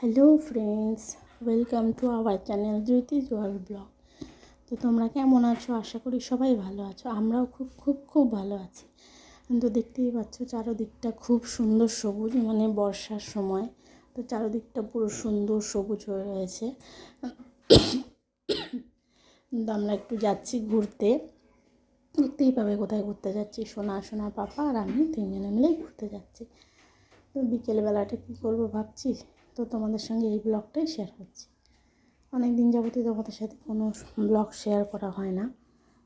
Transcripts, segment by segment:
Hello friends welcome to our channel Jyoti Joyar vlog তো তোমরা কেমন আছো? আশা করি সবাই ভালো আছো। আমরাও খুব খুব খুব ভালো আছি। তো দেখতেই পাচ্ছ, চারোদিকটা খুব সুন্দর সবুজ মানে বর্ষার সময়। তো চারোদিকটা পুরো সুন্দর সবুজ হয়ে রয়েছে। তো আমরা একটু যাচ্ছি ঘুরতে। দেখতেই পাবে কোথায় ঘুরতে যাচ্ছি। সোনা সোনা পাপা আর আমি তিনজনে মিলেই ঘুরতে যাচ্ছি। তো বিকেলবেলাটা কী করব ভাবছি? তো তোমাদের সঙ্গে এই ব্লগটাই শেয়ার করছি। অনেক দিন যাবতীয় তোমাদের সাথে কোনো ব্লগ শেয়ার করা হয় না।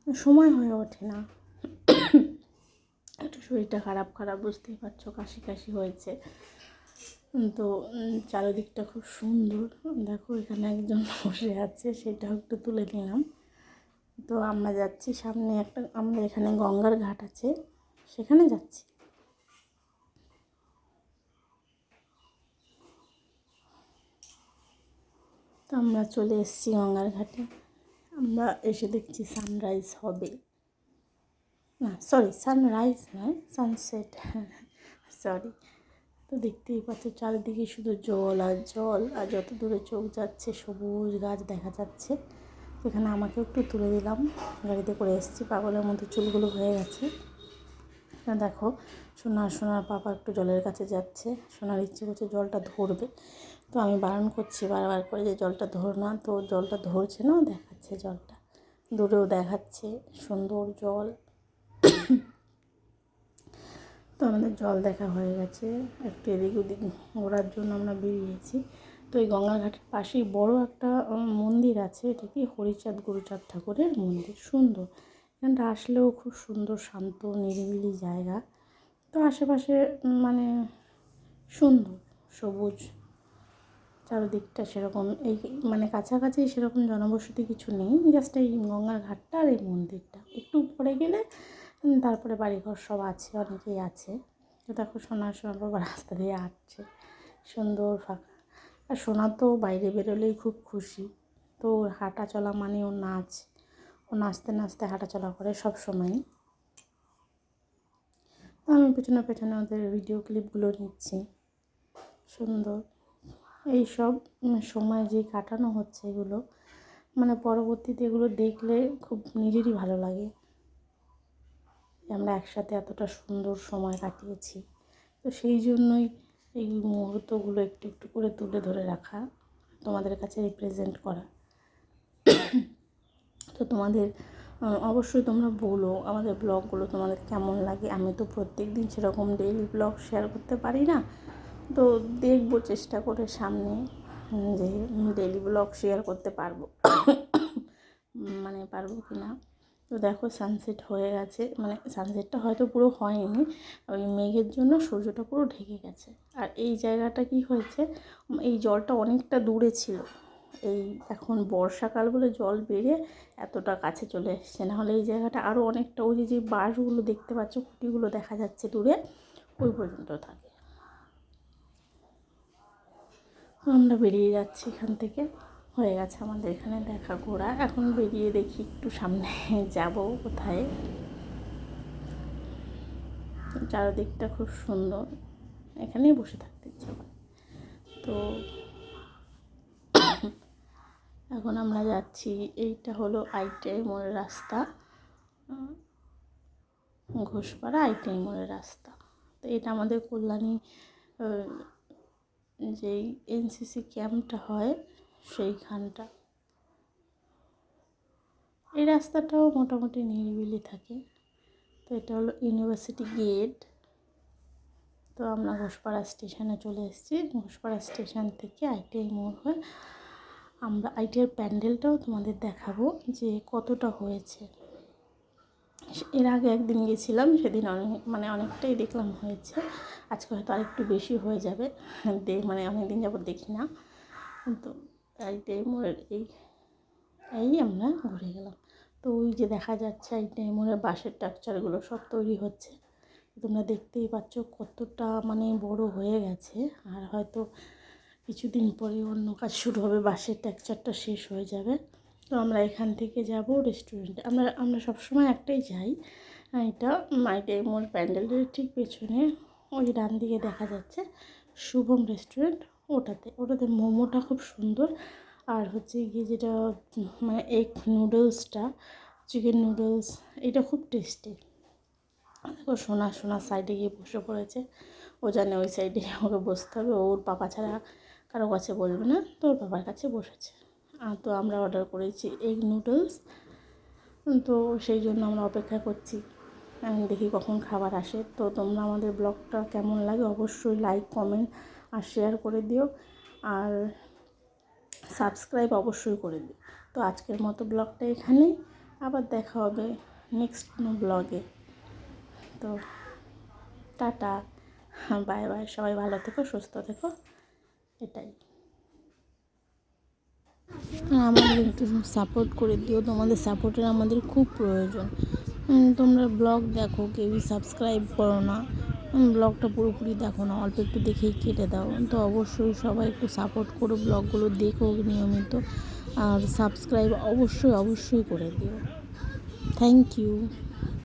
সময় হয়ে ওঠে না। একটু শরীরটা খারাপ খারাপ, বুঝতেই পারছ, কাশি কাশি হয়েছে। তো চারিদিকটা খুব সুন্দর। দেখো, এখানে একজন বসে আছে, সেটাও একটু তুলে নিলাম। তো আমরা যাচ্ছি সামনে একটা আমরা এখানে গঙ্গার ঘাট আছে। সেখানে যাচ্ছি। তো আমরা চলে এসেছি গঙ্গার ঘাটে। আমরা এসে দেখছি সানরাইজ হবে। না সরি সানরাইজ নয় সানসেট সরি তো দেখতেই পাচ্ছ চারিদিকে শুধু জল আর জল, আর যত দূরে চোখ যাচ্ছে সবুজ গাছ দেখা যাচ্ছে। সেখানে আমাকে একটু তুলে দিলাম। গাড়িতে করে এসেছি, পাগলের মধ্যে চুলগুলো হয়ে গেছে। দেখো, সোনার সোনার পাপা একটু জলের কাছে যাচ্ছে। সোনার ইচ্ছে করছে জলটা ধরবে। তো আমি বারণ করছি বারবার করে যে জলটা ধর না, তো জলটা ধরছে না, দেখাচ্ছে জলটা। দূরেও দেখাচ্ছে সুন্দর জল। তো আমাদের জল দেখা হয়ে গেছে, একটু এদিক ওদিক ঘোরার জন্য আমরা বেরিয়েছি। তো এই গঙ্গা ঘাটের পাশেই বড় একটা মন্দির আছে, এটা কি হরিচাঁদ গুরুচাঁদ ঠাকুরের মন্দির, সুন্দর। এখানটা আসলেও খুব সুন্দর, শান্ত, নিরিবিলি জায়গা। তো আশেপাশে মানে সুন্দর, সবুজ। চারদিকটা সেরকম, এই মানে কাছাকাছি সেরকম জনবসতি কিছু নেই জাস্ট এই গঙ্গার ঘাটটা আর এই মন্দিরটা। একটু পরে গেলে তারপরে বাড়িঘর সব আছে, অনেকেই আছে। তো দেখো সোনা সোনা বাবা রাস্তা দিয়ে হাঁটছে, সুন্দর, ফাঁকা। আর সোনা তো বাইরে বেরোলেই খুব খুশি। তো ওর হাঁটা চলা মানে ওর নাচ, ও নাচতে নাচতে হাঁটা চলা করে সব সময়ই তো আমি পেছনে পেছনে ওদের ভিডিও ক্লিপগুলো নিচ্ছি। সুন্দর। এই সব সময় যে কাটানো হচ্ছে এগুলো মানে পরবর্তীতে এগুলো দেখলে খুব নিজেরই ভালো লাগে আমরা একসাথে এতটা সুন্দর সময় কাটিয়েছি। তো সেই জন্যই এই মুহূর্তগুলো একটু একটু করে তুলে ধরে রাখা, তোমাদের কাছে রিপ্রেজেন্ট করা। তো তোমাদের অবশ্যই তোমরা বলো আমাদের ব্লগগুলো তোমাদের কেমন লাগে। আমি তো প্রত্যেক দিন সেরকম ডেইলি ব্লগ শেয়ার করতে পারি না। তো দেখব চেষ্টা করে সামনে যে ডেলি ব্লগ শেয়ার করতে পারব মানে পারব কি না। তো দেখো সানসেট হয়ে গেছে মানে সানসেটটা হয়তো পুরো হয়নি, ওই মেঘের জন্য সূর্যটা পুরো ঢেকে গেছে। আর এই জায়গাটা কি হয়েছে, এই জলটা অনেকটা দূরে ছিল, এই এখন বর্ষাকাল বলে জল বেড়ে এতটা কাছে চলে এসছে। নাহলে এই জায়গাটা আরও অনেকটা, ওই যে বাঁশগুলো দেখতে পাচ্ছ, খুঁটিগুলো দেখা যাচ্ছে দূরে, ওই পর্যন্ত থাকে। আমরা বেরিয়ে যাচ্ছি এখান থেকে। হয়ে গেছে আমাদের এখানে দেখা ঘোরা। এখন বেরিয়ে দেখি একটু সামনে যাব কোথায়। চারদিকটা খুব সুন্দর। এখানেই বসে থাকতে ইচ্ছা করে। তো এখন আমরা যাচ্ছি, এইটা হলো আইটিআই মোড়ের রাস্তা। ঘোষপাড়া আইটিআই মোড়ের রাস্তা। তো এটা আমাদের কল্যাণী যেই এনসিসি ক্যাম্পটা হয় সেইখানটা। এই রাস্তাটাও মোটামুটি নিরিবিলি থাকে। তো এটা হলো ইউনিভার্সিটি গেট। তো আমরা ঘোষপাড়া স্টেশনে চলে এসেছি। ঘোষপাড়া স্টেশন থেকে আইটিআই মোড় হয়ে আমরা আইটিআর প্যান্ডেলটাও তোমাদের দেখাবো যে কতটা হয়েছে। এর আগে একদিন গেছিলাম, সেদিন অনেক মানে অনেকটাই দেখলাম হয়েছে। আজকে হয়তো আরেকটু বেশি হয়ে যাবে। মানে অনেক দিন যাবত দেখি না। তো আইটিআই মোড়ের এই এই আমরা ঘুরে গেলাম। তো ওই যে দেখা যাচ্ছে আইটিআই মোড়ের বাঁশের স্ট্রাকচারগুলো সব তৈরি হচ্ছে। তোমরা দেখতেই পাচ্ছ কতটা মানে বড় হয়ে গেছে। আর হয়তো কিছুদিন পরে অন্য কাজ শুরু হবে, বাঁশের টেক্সচারটা শেষ হয়ে যাবে। তো আমরা এখান থেকে যাব রেস্টুরেন্টে আমরা আমরা সবসময় একটাই যাই এটা মাইটাই মোড় প্যান্ডেলের ঠিক পেছনে, ওই ডান দিকে দেখা যাচ্ছে শুভম রেস্টুরেন্ট ওটাতে ওটাতে মোমোটা খুব সুন্দর। আর হচ্ছে গিয়ে যেটা মানে এগ নুডলসটা চিকেন নুডলস এটা খুব টেস্টি দেখো সোনা সোনা সাইডে গিয়ে বসে পড়েছে। ও জানে ওই সাইডে আমাকে বসতে হবে, ওর পাপা ছাড়া কারও কাছে বলবে না তো ওর পাপার কাছে বসেছে। তো আমরা অর্ডার করেছি এগ নুডলস তো সেই জন্য আমরা অপেক্ষা করছি। দেখি কখন খাবার আসে। তো তোমরা আমাদের ব্লগটা কেমন লাগে অবশ্যই লাইক কমেন্ট আর শেয়ার করে দিও। আর সাবস্ক্রাইব অবশ্যই করে দিও। তো আজকের মতো ব্লগটা এখানেই। আবার দেখা হবে নেক্সট কোনো ব্লগে তো টাটা। বাই বাই সবাই ভালো থেকো, সুস্থ থেকো। এটাই। আমাদের একটু সাপোর্ট করে দিও। তোমাদের সাপোর্টের আমাদের খুব প্রয়োজন। তোমরা ব্লগ দেখো, কেউই সাবস্ক্রাইব করো না। ব্লগটা পুরোপুরি দেখো না, অল্প একটু দেখেই কেটে দাও। তো অবশ্যই সবাই একটু সাপোর্ট করো ব্লগগুলো দেখো নিয়মিত। আর সাবস্ক্রাইব অবশ্যই অবশ্যই করে দিও। Thank you